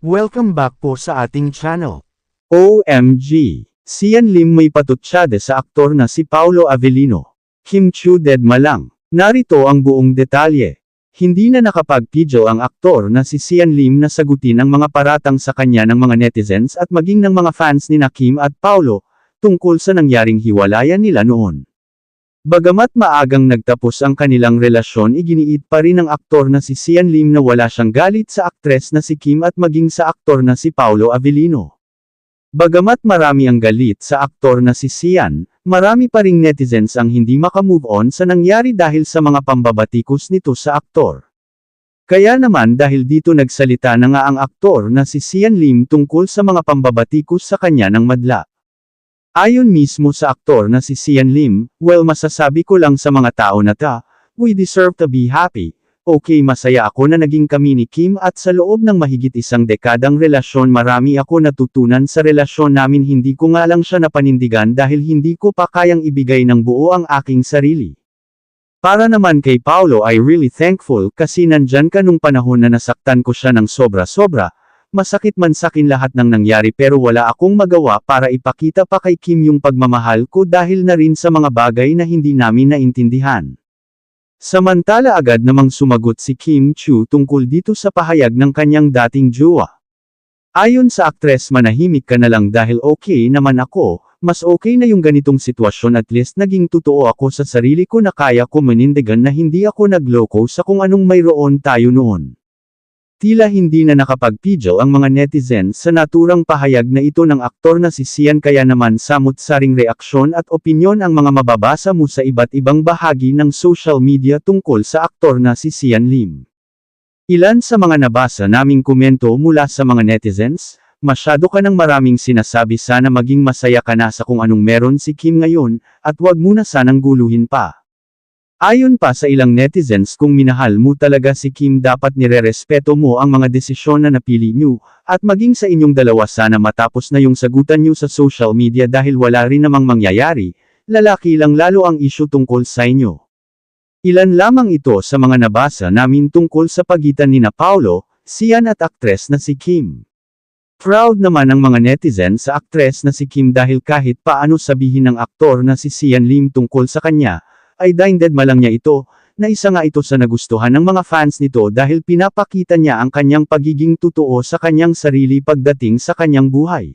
Welcome back po sa ating channel. OMG! Sian Lim may patutsyade sa aktor na si Paulo Avellino. Kim Chu dead malang. Narito ang buong detalye. Hindi na nakapagpidyo ang aktor na si Sian Lim na sagutin ang mga paratang sa kanya ng mga netizens at maging ng mga fans ni na Kim at Paulo, tungkol sa nangyaring hiwalayan nila noon. Bagamat maagang nagtapos ang kanilang relasyon iginiit pa rin ng aktor na si Sian Lim na wala siyang galit sa aktres na si Kim at maging sa aktor na si Paulo Avellino. Bagamat marami ang galit sa aktor na si Sian, marami pa ring netizens ang hindi makamove on sa nangyari dahil sa mga pambabatikos nito sa aktor. Kaya naman dahil dito nagsalita na nga ang aktor na si Sian Lim tungkol sa mga pambabatikos sa kanya ng madla. Ayon mismo sa aktor na si Sian Lim, well masasabi ko lang sa mga tao na ta, we deserve to be happy. Okay masaya ako na naging kami ni Kim at sa loob ng mahigit isang dekadang relasyon marami ako natutunan sa relasyon namin hindi ko nga lang siya napanindigan dahil hindi ko pa kayang ibigay ng buo ang aking sarili. Para naman kay Paulo I really thankful kasi nandyan ka nung panahon na nasaktan ko siya ng sobra-sobra, masakit man sakin lahat ng nangyari pero wala akong magawa para ipakita pa kay Kim yung pagmamahal ko dahil na rin sa mga bagay na hindi namin naintindihan. Samantala agad namang sumagot si Kim Chu tungkol dito sa pahayag ng kanyang dating jowa. Ayon sa aktres manahimik ka na lang dahil okay naman ako, mas okay na yung ganitong sitwasyon at least naging totoo ako sa sarili ko na kaya ko manindigan na hindi ako nagloko sa kung anong mayroon tayo noon. Tila hindi na nakapagpidyo ang mga netizens sa naturang pahayag na ito ng aktor na si Sian kaya naman samut-saring reaksyon at opinyon ang mga mababasa mo sa iba't ibang bahagi ng social media tungkol sa aktor na si Sian Lim. Ilan sa mga nabasa naming komento mula sa mga netizens, masyado ka ng maraming sinasabi sana maging masaya ka na sa kung anong meron si Kim ngayon, at wag muna sanang guluhin pa. Ayon pa sa ilang netizens kung minahal mo talaga si Kim dapat nirerespeto mo ang mga desisyon na napili nyo, at maging sa inyong dalawa sana matapos na yung sagutan nyo sa social media dahil wala rin namang mangyayari, lalaki lang lalo ang isyu tungkol sa inyo. Ilan lamang ito sa mga nabasa namin tungkol sa pagitan ni na Paulo, Sian at aktres na si Kim. Proud naman ang mga netizen sa aktres na si Kim dahil kahit paano sabihin ng aktor na si Sian Lim tungkol sa kanya, ay dinded malang niya ito, na isa nga ito sa nagustuhan ng mga fans nito dahil pinapakita niya ang kanyang pagiging totoo sa kanyang sarili pagdating sa kanyang buhay.